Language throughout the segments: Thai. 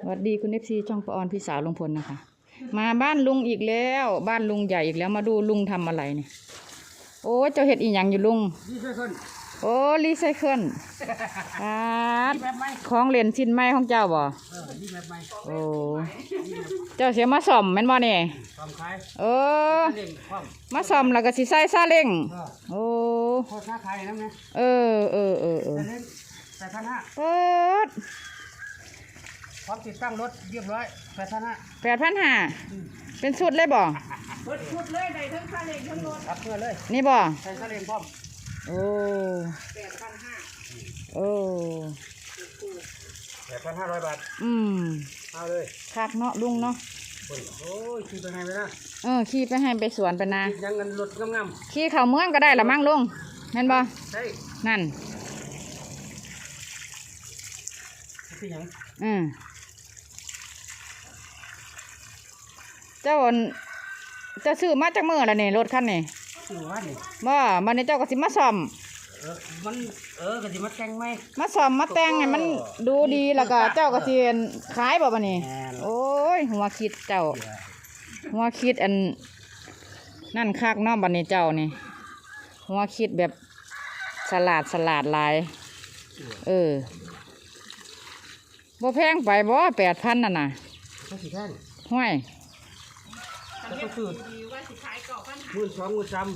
สวัสดีคุณเอฟซีช่องปออนพี่สาวลุงพลนะคะ มาบ้านลุงอีกแล้ว บ้านลุงใหญ่อีกแล้วมาดูลุงทำอะไรเนี่ยโอ้เจ้าเห็ดอีหยังอยู่ลุงนี่คือคนโอ้รีไซเคิลอาดแบบไหมของเล่นชิ้นไม้ของเจ้าบ่เออนี่แบบไหมโอ้เจ้าเสียมาซ่อมแม่นบ่เนี่ยความคล้ายเออเล่นความมาซ่อมแล้วก็สิใส่ซาเล้งเออโอ้โคตรค้าขายน้ำเนี่ยเออเออเออเออแต่เล่นแปดพันห้าเปิด พร้อมติดตั้งรถเรียบร้อยแปดพันห้าแปดพันห้าเป็นชุดเลยบ่เปิดชุดเลยได้ทั้งซาเล้งทั้งรถรับเพื่อเลยนี่บ่ใส่ซาเล้งพร้อมโอ้แปดพันห้าโอ้แปดพันห้าร้อยบาทอืมเอาเลยคักเนาะลุงเนาะโอ้ยคือเป็นไงไปนะเออขี่ไปให้ไปสวนไปนายังเงินรถงามขี่เข้าเมืองก็ได้ละมั้งลุงแม่นบ่ๆใช่นั่นคือหยังอืม จ้าอันเจ้าซื้อมาจากเมื่อแล้วนี่รถคันนี่คือว่านี่บ่มันนี้เจ้าก็สิมาซ่อมเออมันเออกะสิมาแต่งไหม มาซ่อมมาแต่งให้มันดูดีแล้วก็เจ้าก็สิขายบ่บัดนี้ แม่น โอ้ยหัวคิดเจ้า หัวคิดอัน นั่นคักเนาะบัดนี้เจ้านี่ หัวคิดแบบสลาดสลาดหลาย เออบ่แพงไปบ่แปดพันน่ะน่ะก็สิแท่นห้วย แล้วก็คือหมื่นสองหมื่นสาม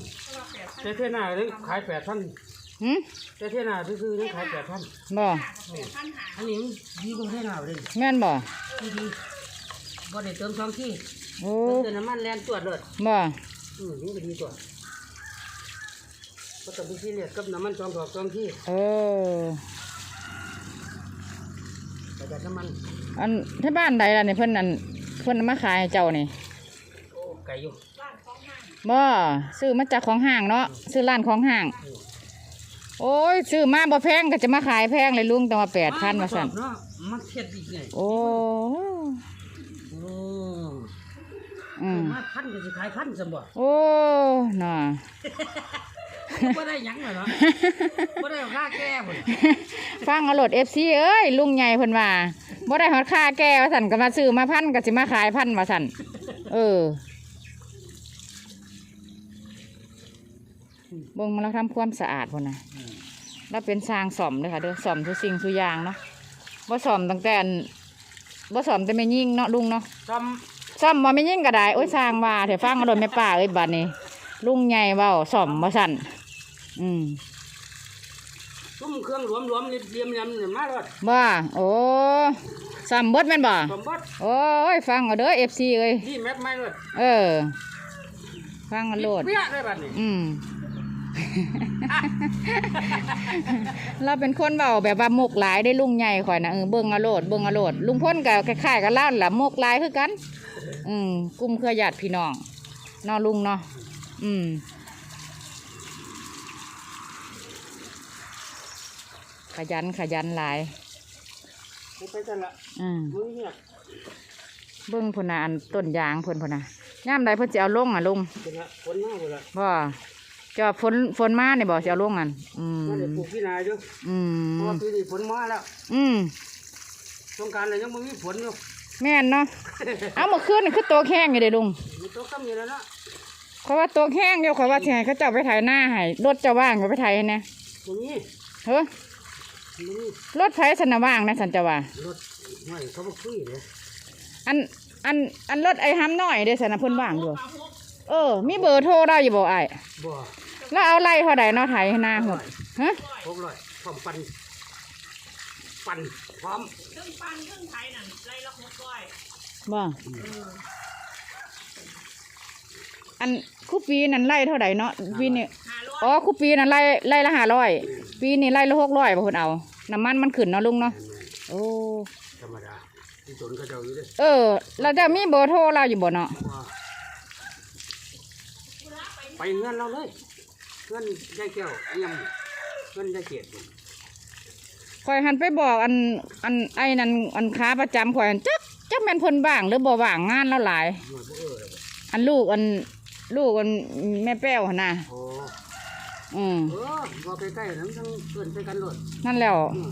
แต่เท่าหน้าเลยขายแปดพันหึแต่เท่าหน้าซื้อๆนี่ขายแปดพันบ่อันนี้มันดีกว่าเท่าหน้าเลยแม่นบ่ดีดีบ่ได้เติมสองที่โอ้เติมน้ำมันแลนตรวจเลยบ่อืมนี่ก็ดีกว่าก็ต้องไปที่เรียกกับน้ำมันสองดอกสองที่เออประหยัดน้ำมัน อันที่บ้านใดล่ะนี่เพิ่นอันเพิ่นเอามาขายให้เจ้านี่โอ้ ไก่อยู่บ่ซื้อมาจากของห้างเนาะซื้อร้านของห้าง โอ้ยซื้อมาบ่แพงก็จะมาขายแพงเลยลุงแต่ว่าแปดพันว่าสั่นเนาะมันเทียดอีกไงโอ้โอ้อืมมาพันก็สิขายพันสมบ่โอ้น่ะบ่ได้หยังเลยเนาะบ่ได้ค่าแก้พุ่นฟังเอาโหลดเอฟซีเอ้ยลุงใหญ่เพิ่นว่าบ่ได้ฮอดค่าแก้ว่าสั่นก็มาซื้อมาพันก็สิมาขายพันว่าสั่นเออ เบิ่งมาแล้วทำความสะอาดพุ่นน่ะแล้วเป็นสร้างซ่อมเด้อค่ะเด้อซ่อมทุกสิ่งทุกอย่างเนาะบ่ซ่อมตั้งแต่อันบ่ซ่อมแต่ไม่ยิ่งเนาะลุงเนาะซ้ซ่อมบ่ไม่ยิ่งก็ได้โอ้ยสร้างว่าเถอะฟังเอาโดนแม่ป้าเอ้ยบัดนี้ ลุงใหญ่เว้าซ่อมบ่สั่นอืมำซุ้มเครื่องรวมๆเรียมๆเนี่ยมาแล้วบ่โอ้ซ้ำเบิดแม่นบ่สมบัติโอ้ยฟังเอาเด้อ FC เอ้ยนี่แมปไม่เลยเออ ฟังเอาโลดเปี้ยได้บัดนี้อืม เราเป็นคนเบาแบบว่ามุกหลายได้ลุงใหญ่ข่อยนะเออเบิ่งเอาโลดเบิ่งเอาโลดลุงพ่นกับคล้ายๆกับล้านล่ะมุกหลายคือกัน อืมกลุ่มเครือญาติพี่น้องเนอลุงเนาะอืมขยันขยันหลายไปกันละอืมมึงเนี่ยเบิ่งพุ่นน่ะอันต้นยางเพิ่นพุ่นน่ะย่ามใดเพิ่นสิเอาลงอะลุงเป็นละคนหน้าหมดละบ่ จะฝนฝนมาเนี่ยบ่สิเอาลงอันอืมมันได้ปลูกที่นาอยู่อืเพราะมว่าปีนี้ฝนมาแล้วอืมสงกรารเลยยังไม่มีฝนอยู่ แม่นเนาะ เอาเมื่อคืนนี่คือตัวแข้งอยู่เด้ลุงมีตกซ้ำอยู่แล้วเนาะเพราะว่าตัวแข้งอยู่เขาว่าสิให้เขาเจ้าไปไถหน้าให้รถเจะว่างก็ไปไถให้แหน่ตรงนี้เฮ้อตรงนี้รถไถสนะว่างนะสันจะว่ารถไม่เขาบอกคุยเลยอันอันอันรถไอ้ห้ำน้อยเด้สนะเพิ่นว่างอยู่ เออ มีเบอร์โทรได้อยู่บ่ไอ้ายบ่แล้วเอาไล่เท่าใดเนาะไถให้หน้าหดฮะหกร้อยพร้อมปั่นปั่นพร้อมบ่อันคู่ปีนั่นไล่เท่าใดเนาะปีนี้อ๋อคู่ปีนั่นไล่ไล่ละห้าร้อยปีนี้ไล่ละหกร้อยบ่เพิ่นเอาน้ำมันมันขึ้นเนาะลุงเนาะโอ้ธรรมดาที่สนก็เจ้าอยู่เด้อเออเราจะมีเบอร์โทรเราอยู่บ่เนาะ ว่า ไปเงินเราเลยเงินยายแก้วเยี่ยมเงินยายเกียรติคอยหันไปบอกอันอันไอ้นั่นอันค้าประจำคอยหันจักจักแม่นเพิ่นบ้างหรือบ่ว่างงานแล้วหลาย หน่วยพวกเออเลยอันลูกอันลูกอันแม่แป้วหั่นน่ะโอ้อืมเออพอใกล้ๆนั้นต้องเกินไปกันหลดนั่นแล้ว อืม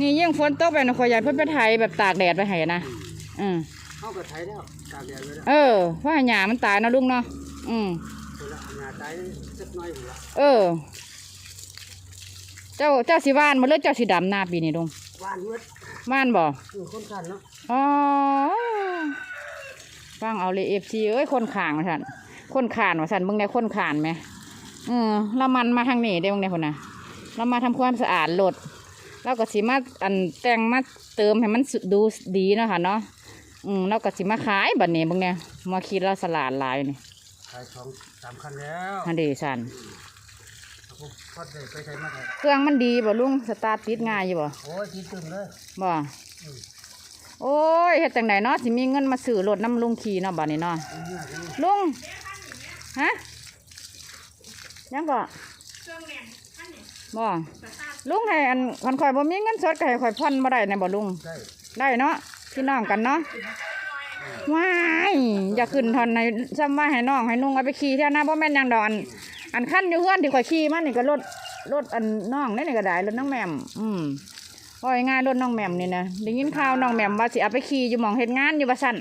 นี่ยิ่งฝนตกไปนะข่อยอยากเพิ่นไปไถแบบตากแดดไปให้นะอืมเข้ากับไทยแล้วตากแดดไว้แล้ว เออเพราะว่าหญ้ามันตายเนาะลุงเนาะ อืมคนละ หน้าตายสักหน้อยหัวละเออ เจ้าเจ้าสิว่านมาเลยเจ้าสิดำหน้าปีนี้ลุงหวานเมืดว่านบ่คือคนกันเนาะอ๋อฟังเอาเลยเอฟซีเอ้ยคนขางมาสันคนขานมาสันมึงได้คนขานไหมเออแล้วมันมาทางนี้ได้มึงได้คนน่ะเรามาทำความสะอาดรถแล้วก็สิมาอันแต่งมาเติมให้มันสุดดูดีเนาะค่ะเนาะอืมแล้วก็สิมาขายบัดนี้มึงเนี่ยมาคิดเราสลาดหลายนี่ ขายสองสามคันแล้วฮันเดสันผมพอดเลยไปใช้มาแทนเครื่องมันดีบ่ลุงสตาร์ทติดง่ายอยู่บ่โอ้ยกินตึมเลยบ่โอ้ยเฮ็ดจังไดเนาะสิมีเงินมาซื้อรถน้ำลุงขี่เนาะบัดนี้เนาะอันนี้อันนี้ลุงฮะยังก็บ่ลุงให้อันคันข่อยบ่มีเงินสดก็ให้ข่อยผ่อนบ่ได้แน่บ่ลุง ได้ได้เนาะพี่น้องกันเนาะ ว้ายอย่าขึ้นทอนในซ้ำว่าให้น้องให้นุ่งเอาไปขี่เท่านะบ่แม่นหยังดอกอันอันขั้นอยู่เฮือนที่ข่อยขี่มานี่ก็รถรถอันน้องนี่นี่ก็ได้รถน้องแหม่มอืมว่าง่ายๆรถน้องแหม่มนี่นะได้ยินข่าวน้องแหม่มว่าสิเอาไปขี่อยู่หมองเฮ็ดงานอยู่ว่าซั่น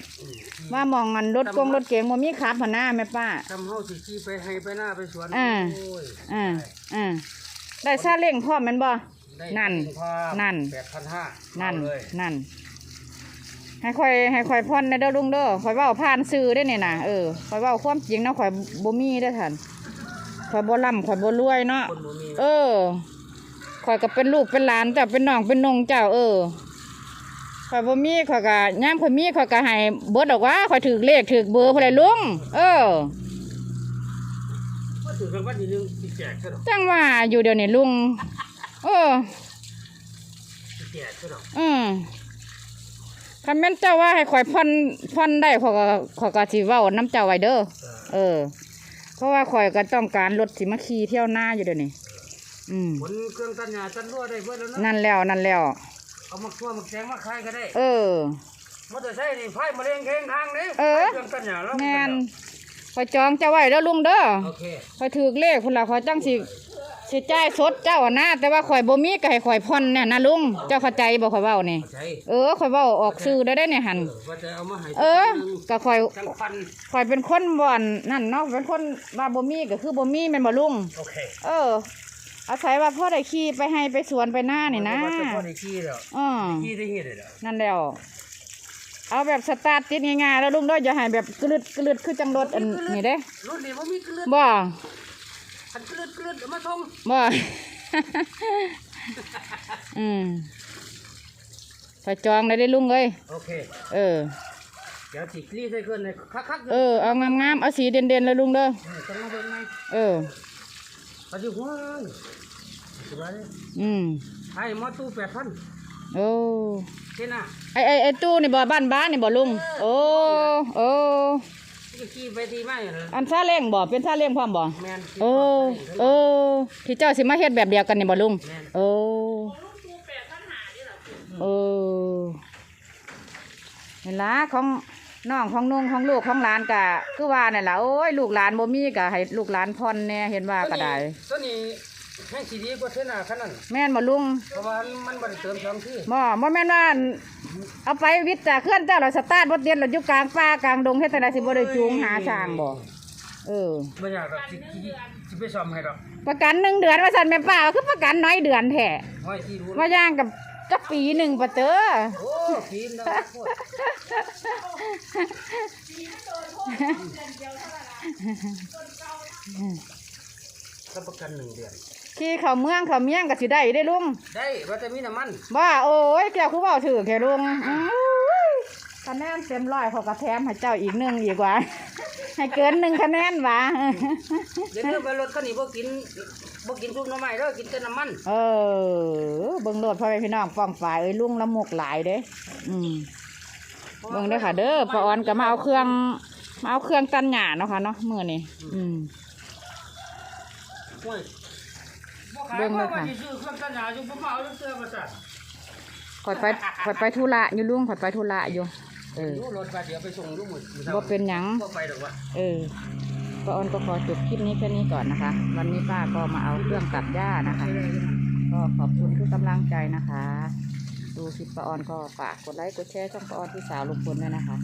ว่าหมองอันรถกงรถเก๋งบ่มีขับหั่นนะแม่ป้า ทำเฮาสิขี่ไปให้ไปหน้าไปสวนอ่า โอ้ยอ่าอ่าได้ซาเล้งพร้อมแม่นบ่ ได้นั่นพานั่น แปดพันห้านั่นเอาเลยนั่น ให้ข่อยให้ข่อยพ่อนในเด้อลุงเด้อข่อยเว้าผ่านซื้อได้เนี่ยนะเออข่อยเว้าความจริงเนาะข่อยบ่มีได้อท่านข่อยบ่ร่ำข่อยบ่รวยเนาะคนบ่มีเออข่อยก็เป็นลูกเป็นหลานเจ้าเป็นน้องเป็นนงเจ้าเออข่อยบ่มีข่อยก็ย่ามข่อยมีข่อยก็ให้เบิดดอกว่าข่อยถือเลขถือเบอร์พุ่นแหละลุงเออว่าถือกันวันที่หนึงสิแจกซะดอกจังว่าอยู่เดี๋ยวนี้ลุงเออสิแจกซะดอกอืม คำแม่นเจ้าว่าให้ข่อยพ่อนพ่อนได้ข่อยก็ข่อยก็สิเว้าน้ำเจ้าไว้เด้อเออเออ เพราะว่าข่อยก็ต้องการรถสิมาขี่เที่ยวหน้าอยู่เดี๋ยวนี้อืม ผลเครื่องตัดหญ้าตัดรั่วได้เบิดแล้วเนาะนั่นแล้วนั่นแล้ว เอามาคั่วมาแกงมาขายก็ได้เออ มอเตอร์ไซค์นี่ไฟมะเร็งแข้งทางนี่เออเครื่องตัดหญ้าแล้วแม่นข่อยจองเจ้าไว้เด้อลุงเด้อโอเค ข่อยถือเลขพุ่นละข่อยจังสิ สิจ่ายสดเจ้าอะนะแต่ว่าข่อยบ่มีก็ให้ข่อยผ่อนเนี่ยนะลุงเจ้าเข้าใจบ่ข่อยเว้านี่เข้าใจเออข่อยเว้าออกสื่อได้ได้เนี่ยหั่นเออว่าจะเอามาให้เออก็ข่อยจังฟันข่อยเป็นคนบ่อนนั่นเนาะเป็นคนว่าบ่มีก็คือบ่มีแม่นบ่ลุง โอเคเออ อาศัยว่าพ่อได้ขี่ไปให้ไปสวนไปหน้านี่นะว่าจะพอได้ขี่แล้วอือขี่ได้เฮ็ดได้แล้วนั่นแล้ว เอาแบบสตาร์ทติดง่ายๆแล้วลุงเด้ออย่าให้แบบกลืดกลืดคือจังรถอันนี้เด้รุ่นนี้บ่มีกระเลือดบ่ คันกระเลือดกระเลือดเอามาส่งบ่อืมไปจองเลยได้ลุงเอ้ยโอเค เออ เดี๋ยวสิคลี่ใส่เครื่องเลยคักๆเออ เอางามๆ เอาสีเด่นๆเลยลุงเด้อเออต้องมาเบิ่งไหมเออปฏิหัวสบายเลยอืมให้หมอตู้8,000โอ้เท่าน่ะไอไอไอตู้นี่บ่บ้านบ้านนี่บ่ลุง โอ้ โอ้ก็ ขี่ไปดีไหมล่ะอันซาเล้งบ่เป็นซาเล้งพร้อมบ่แม่นโอ้โอ้ที่เจ้าสิมาเฮ็ดแบบเดียวกันนี่บ่ลุงแม่นโอ้เออเห็นละของน้องของนุ่งของลูกของหลานกะคือว่านี่นล่ะโอ้ยลูกหลานบ่มีกะให้ลูกหลานผ่อนแหน่เห็นว่าก็ได้ตัวนี้ แม่งสิดีกว่าเท่าน่ะคันนั้นแม่นบ่ลุงเพราะว่ามันบ่ได้เติมสองที่บ่บ่แม่นว่าเอาไปวิทย์จากเคลื่อนเจ้าเราสตาร์ทรถเดียนเราอยู่กลางป่ากลางดงเฮ็ดจังได๋สิบ่ได้จูงหาช้างบ่เออบ่อยากหรอกสิสิสิไปซ่อมให้ดอกประกันหนึ่งเดือนว่าซั่นแม่ป้าคือประกันน้อยเดือนแท้ห้อยที่รู้ว่าย่างกับจักปีหนึ่งปะเตอโอ้ปีนแล้วโคตร รับประกันหนึ่งเดือน ขี่เข้าเมืองเข้าเมียงก็สิได้ได้ลุงได้ว่าจะมีน้ำมันว่าโอ้ยเจ้าคือเว้าถือแค่ลุงอื้อคะแนนเต็มร้อยเขาก็แถมให้เจ้าอีกหนึ่งอีกว่า ให้เกินหนึ่งคะแนนหว่าเดี๋ยวเรื่องไปรถคันนี้บ่กินบ่กินทุกหน้ำไม้แล้วกินแต่น้ำมันเออเบิ่งโลดพ่อแม่พี่น้องฟ้องฝ่ายเอ้ยลุงละหมกหลายเด้อืม เบิ่งเด้อค่ะเด้อป้าออนก็มาเอาเครื่องมาเอาเครื่องตันหญ้าเนาะค่ะเนาะมื้อนี้อืม โอ้ยบ่ขายเบิ่งเลยบ่ว่าค่ะสิซื้อเครื่องตัดหญ้าอยู่บ่มาเอาเสื้อมาสั่นข่อยไปข่อยไปธุระอยู่ลุงข่อยไปธุระอยู่ เออรู้รถว่าเดี๋ยวไปส่งลูกหมดบ่เป็นหยังบ่ไปดอกว่าเออป้าออนก็ขอจบคลิปนี้แค่นี้ก่อนนะคะ วันนี้ป้าก็มาเอาเครื่องตัดหญ้านะคะ ก็ขอบคุณทุกกำลังใจนะคะ ดูคลิปป้าออนก็ฝากกดไลค์กดแชร์ช่องป้าออนที่สาวลุงพลด้วยนะคะ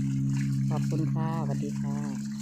ขอบคุณค่ะสวัสดีค่ะ